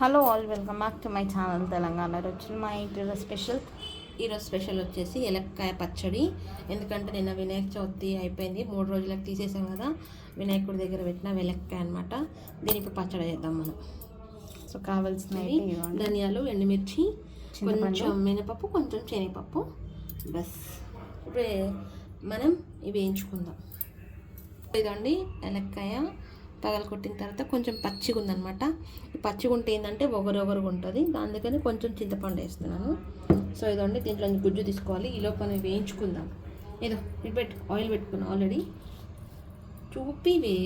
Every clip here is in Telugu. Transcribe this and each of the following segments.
Hello all welcome back to my channel Telangana రుచులు మా ఇంటి స్పెషల్ ఈరోజు స్పెషల్ వచ్చేసి ఎలక్కాయ పచ్చడి. ఎందుకంటే నిన్న వినాయక చవితి అయిపోయింది మూడు రోజులకు తీసేసాం కదా. వినాయకుడి దగ్గర పెట్టిన వెలక్కాయ అనమాట దీని ఇప్పుడు పచ్చడి చేద్దాం మనం. సో కావాల్సినవి ధనియాలు ఎండుమిర్చి. కొంచెం మినపప్పు కొంచెం శనగపప్పు. బస్. ఇప్పుడు మనం ఇవి వేయించుకుందాం. ఇదండి ఎలక్కాయ పగలు కొట్టిన తర్వాత కొంచెం పచ్చిగా ఉందనమాట పచ్చిగా ఉంటే ఏంటంటే ఒగరొగరుగా ఉంటుంది. అందుకని కొంచెం చింతపండు వేస్తున్నాను. సో ఇదండి దీంట్లో నుంచి గుజ్జు తీసుకోవాలి. ఈ లోపల వేయించుకుందాం. ఏదో ఇది పెట్టు. ఆయిల్ పెట్టుకున్నాం ఆల్రెడీ. చూపివే.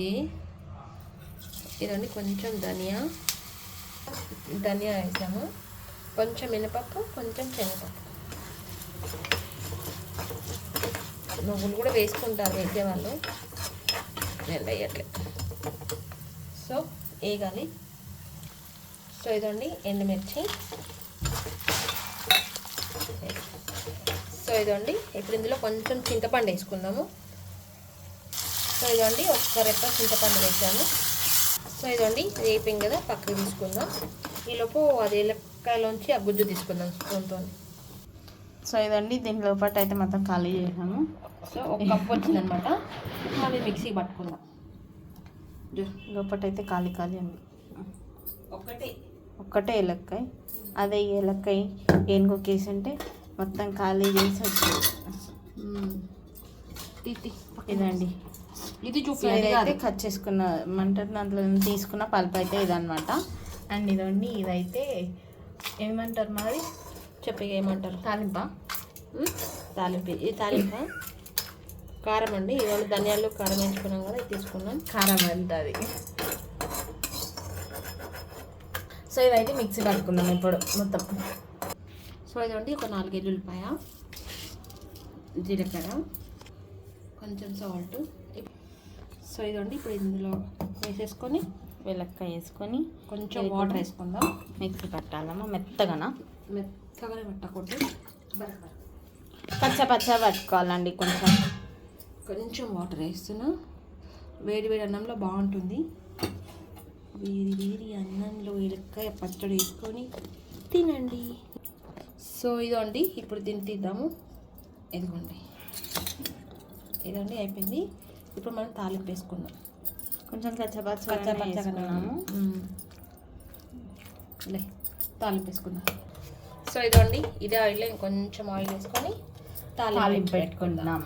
ఇదండి కొంచెం ధనియా. ధనియా వేసాము. కొంచెం మినపప్పు కొంచెం శనగపప్పు. నువ్వులు కూడా వేసుకుంటారు వేసేవాళ్ళు. నేను వేయట్లేదు. సో వేగాలి. సో ఇదండి ఎండుమిర్చి. సో ఇదండి ఇప్పుడు ఇందులో కొంచెం చింతపండు వేసుకుందాము. సో ఇదండి ఒక్క రెప్ప చింతపండు వేసాను. సో ఇదండి వేపింగ్ కదా పక్కకు తీసుకుందాం. ఈలోపు అది ఎలక్కాయలోంచి ఆ గుజ్జు తీసుకుందాం స్పూన్తో సో ఇదండి దీని లోపల అయితే మొత్తం ఖాళీ చేసాము. సో ఒక కప్పు వచ్చిందనమాట. అది మిక్సీ పట్టుకుందాం. అయితే ఖాళీ ఖాళీ ఉంది. ఒకటి ఒక్కటే ఏలక్కాయ. అదే ఈ ఏలక్కాయ ఏనుగుకేసి ఉంటే మొత్తం ఖాళీ చేసి వచ్చింది ఇదండి. ఇది సో చూపి ఇదైతే కట్ చేసుకున్న మంట దాంట్లో తీసుకున్న పల్పు అయితే ఇదనమాట అండ్ ఇదండి ఇదైతే ఏమంటారు మరి చెప్పి ఏమంటారు? తాలింపా? తాలింపు. ఇది తాలింప? కారం అండి. ఇవాళ ధనియాలు కారం వేసుకున్నాం కదా ఇది తీసుకున్నాం. కారం అంటుంది సో ఇదైతే మిక్సీ పట్టుకున్నాం ఇప్పుడు మొత్తం. సో ఇదండి ఒక నాలుగు ఎల్లుల్లిపాయ జీలకర్ర కొంచెం సాల్ట్ సో ఇదండి ఇప్పుడు ఇందులో వేసేసుకొని వెలక్కాయ వేసుకొని కొంచెం వాటర్ వేసుకుందాం. మిక్సీ పట్టాలమ్మా మెత్తగానా? మెత్తగానే పట్టకూడదు. పచ్చ పచ్చ పట్టుకోవాలండి కొంచెం. కొంచెం వాటర్ వేస్తున్నా. వేడి వేడి అన్నంలో బాగుంటుంది. వేడి వేడి అన్నంలో ఎలక్కాయ పచ్చడి వేసుకొని తినండి. సో ఇదండి ఇప్పుడు దీన్ని తీద్దాము. ఇదిగోండి. ఇదండి అయిపోయింది. ఇప్పుడు మనం తాలింపు వేసుకుందాం. కొంచెం కచ్చ పచ్చ పచ్చ పచ్చగా వేసుకున్నాము మ్మ్. లే తాలింపు వేసుకుందాం. సో ఇదండి ఇదే ఆయిల్ కొంచెం ఆయిల్ వేసుకొని తాలింపు పెట్టుకుంటున్నాం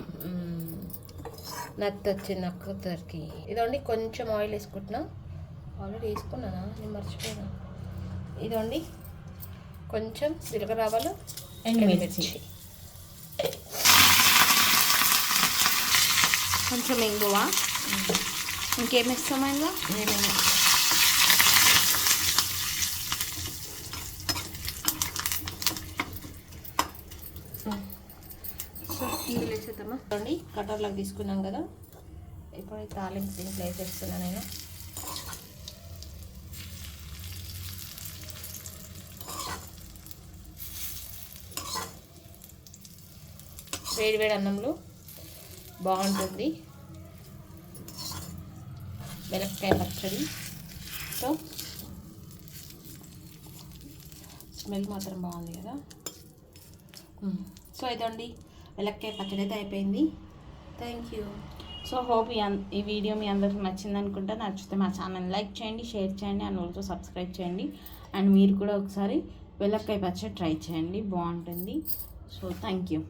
నత్త వచ్చింది నాకు కూతురికి ఇదండి కొంచెం ఆయిల్ వేసుకుంటున్నా. ఆల్రెడీ వేసుకున్నానా? నేను మర్చిపోయాను. ఇదండి కొంచెం జీలకర్ర ఆవాలు ఎండుమిర్చి. కొంచెం ఇంగువ. ఇంకేం ఇష్టమైందా? ఏమైనా సో ఇందులో వేసేద్దామా? చూడండి కటర్లోకి తీసుకున్నాం కదా. ఇప్పుడు ఈ తాలింపు దీంట్లో వేసేస్తున్నా నేను. వేడి వేడి అన్నంలో బాగుంటుంది. మిరపకాయ పచ్చడి. సో స్మెల్ మాత్రం బాగుంది కదా. సో అయితే అండి వెలక్కాయ పచ్చడి అయితే అయిపోయింది. థ్యాంక్ యూ సో హోప్ ఈ వీడియో మీ అందరికి నచ్చింది అనుకుంటా. నచ్చితే మా ఛానల్ లైక్ చేయండి షేర్ చేయండి అండ్ ఆల్సో సబ్స్క్రైబ్ చేయండి. అండ్ మీరు కూడా ఒకసారి వెలక్కాయ పచ్చడి ట్రై చేయండి. బాగుంటుంది. So thank you